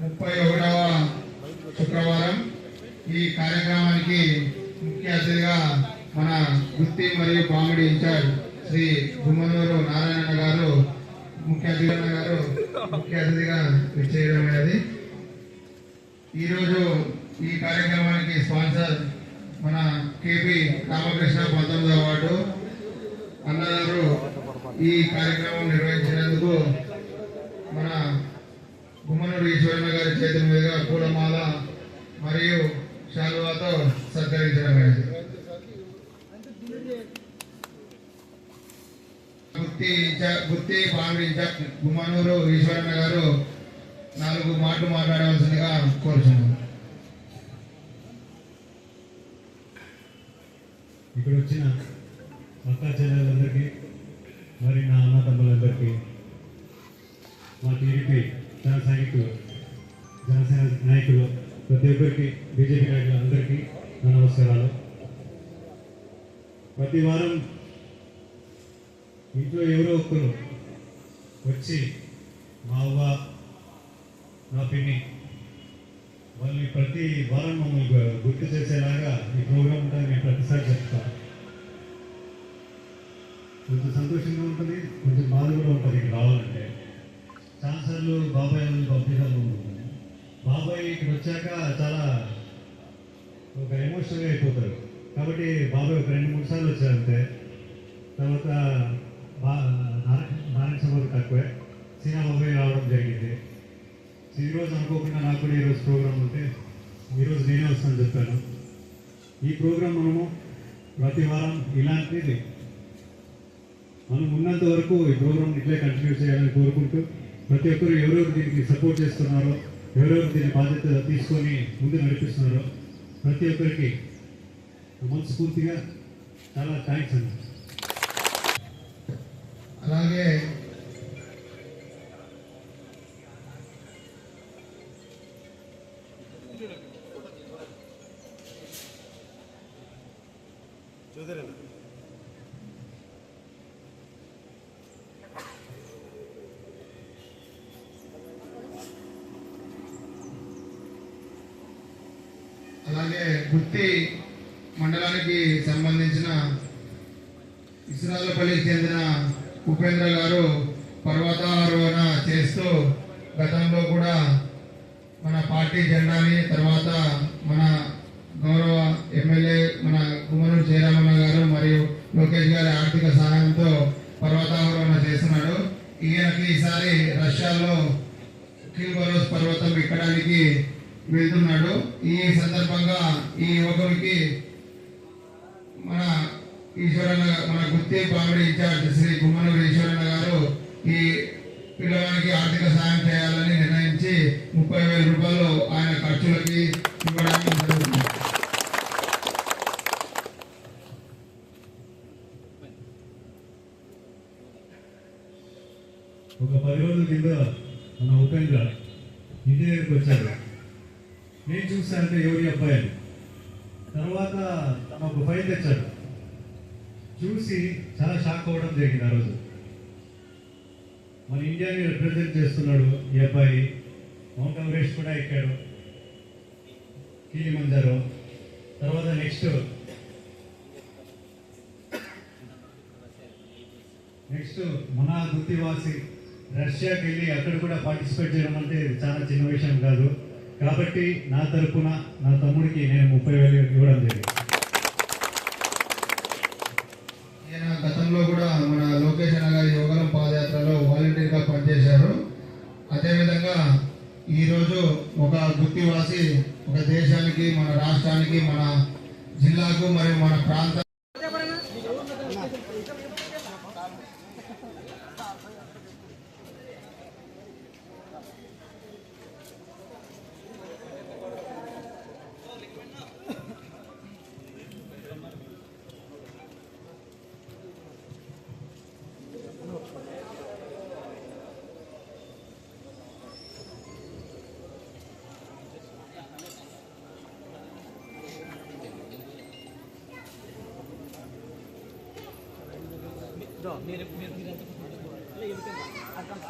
ముప్పై ఒకటవ శుక్రవారం ఈ కార్యక్రమానికి ముఖ్య అతిథిగా మన గుత్తి మరియు కామెడీ ఇన్ఛార్జ్ శ్రీ గుమ్మనూరు నారాయణ గారు ముఖ్య అతిథి గారు ముఖ్య అతిథిగా విచ్చేయడం అనేది. ఈరోజు ఈ కార్యక్రమానికి స్పాన్సర్ మన కేపీ రామకృష్ణ పంతొమ్మిదవ వార్డు. అన్నగారు ఈ కార్యక్రమం నిర్వహించినందుకు మన గుమ్మనూరు ఈశ్వరన్న గారి చేతుల మీదుగా పూలమాల మరియు శాలువాతో సత్కరించడం అనేది గుత్తి ఇన్ఛార్జ్- గుత్తి పామిడి గుమ్మనూరు ఈశ్వరన్న గారు నాలుగు మాటలు మాట్లాడవలసిందిగా కోరుచున్నాను. ఇక్కడ వచ్చిన అక్కా చెల్లెలందరికీ మరి నా అన్న తమ్ములందరికీ మా టీడీపీ జన సైనికులు జనసేన నాయకులు ప్రతి ఒక్కరికి బీజేపీ నాయకులందరికీ నా నమస్కారాలు. ప్రతి వారం ఇంట్లో ఎవరో ఒకరు వచ్చి మా అవ్వ నా పిన్ని వాళ్ళని ప్రతి వారం మమ్మల్ని గుర్తు చేసేలాగా ఈ ప్రోగ్రామ్ ఉంటుంది నేను ప్రతిసారి చెప్తాను కొంచెం సంతోషంగా ఉంటుంది కొంచెం బాధ కూడా ఉంటుంది ఇక్కడ రావాలంటే. సార్లు బాబాయ్ అని పంపించాలి బాబాయ్ ఇక్కడ వచ్చాక చాలా ఒక ఎమోషనల్గా అయిపోతారు. కాబట్టి బాబాయ్ ఒక రెండు మూడు సార్లు వచ్చారంతే తర్వాత బా నారాయణ సభకు తక్కువే. సీనా బాబాయ్ రావడం జరిగింది. ఈరోజు అనుకోకుండా నాకు కూడా ఈరోజు ప్రోగ్రామ్ ఉంటే ఈరోజు నేనే వస్తాను చెప్పాను. ఈ ప్రోగ్రాం మనము ప్రతి వారం ఇలాంటిది. మనం ఉన్నంత వరకు ఈ ప్రోగ్రామ్ ఇట్లే కంటిన్యూ చేయాలని కోరుకుంటూ ప్రతి ఒక్కరు ఎవరెవరు దీనికి సపోర్ట్ చేస్తున్నారో ఎవరెవరు దీని బాధ్యత తీసుకొని ముందు నడిపిస్తున్నారో ప్రతి ఒక్కరికి మనస్ఫూర్తిగా చాలా థ్యాంక్స్ అండి. అలాగే అంటే గుత్తి మండలానికి సంబంధించిన ఇస్రాలపల్లికి చెందిన ఉపేంద్ర గారు పర్వతారోహణ చేస్తూ గతంలో కూడా మన పార్టీ జెండాని తర్వాత మన గౌరవ ఎమ్మెల్యే మన కుమరూరు జయరామన్న గారు మరియు లోకేష్ గారి ఆర్థిక సహాయంతో పర్వతారోహణ చేస్తున్నాడు. ఈయనకి ఈసారి రష్యాలో కిల్బరోస్ పర్వతం ఎక్కడానికి వెళ్తున్నాడు ఈ సందర్భంగా ఈ యువకునికి మన ఈశ్వరన్న మన గుత్తి పామిడి ఇన్ఛార్జ్ శ్రీ గుమ్మనూరు ఈశ్వరన్న గారు ఈ పిల్లవానికి ఆర్థిక సాయం చేయాలని నిర్ణయించి ముప్పై వేల రూపాయలు ఆయన ఖర్చులకి ఇవ్వడానికి జరుగుతుంది. ఒక పది రోజుల కింద మన ఉపేంద్ర ఇంటి దగ్గరికి వచ్చాడు. నేను చూశానంటే ఎవరి అబ్బాయి తర్వాత తన ఒక ఫైల్ తెచ్చాడు. చూసి చాలా షాక్ అవ్వడం జరిగింది ఆ రోజు. మన ఇండియాని రిప్రజెంట్ చేస్తున్నాడు ఈ అబ్బాయి. మౌంట్ ఎవరెస్ట్ కూడా ఎక్కాడు. కీలిమంజారో. తర్వాత నెక్స్ట్. నెక్స్ట్ మన గుత్తివాసి రష్యాకి వెళ్ళి అక్కడ కూడా పార్టిసిపేట్ చేయడం అంటే చాలా చిన్న విషయం కాదు. కాబట్టి నా తరపున నా తమ్ముడికి నేను ముప్పై వేలు ఇవ్వడం జరిగింది. ఈయన గతంలో కూడా మన లోకేష్ అన్న గారి యోగలం పాదయాత్రలో వాలంటీర్గా పనిచేశారు అదేవిధంగా ఈరోజు ఒక గుత్తివాసి ఒక దేశానికి మన రాష్ట్రానికి మన జిల్లాకు మరియు మన ప్రాంత మీరు మీరు అర్థం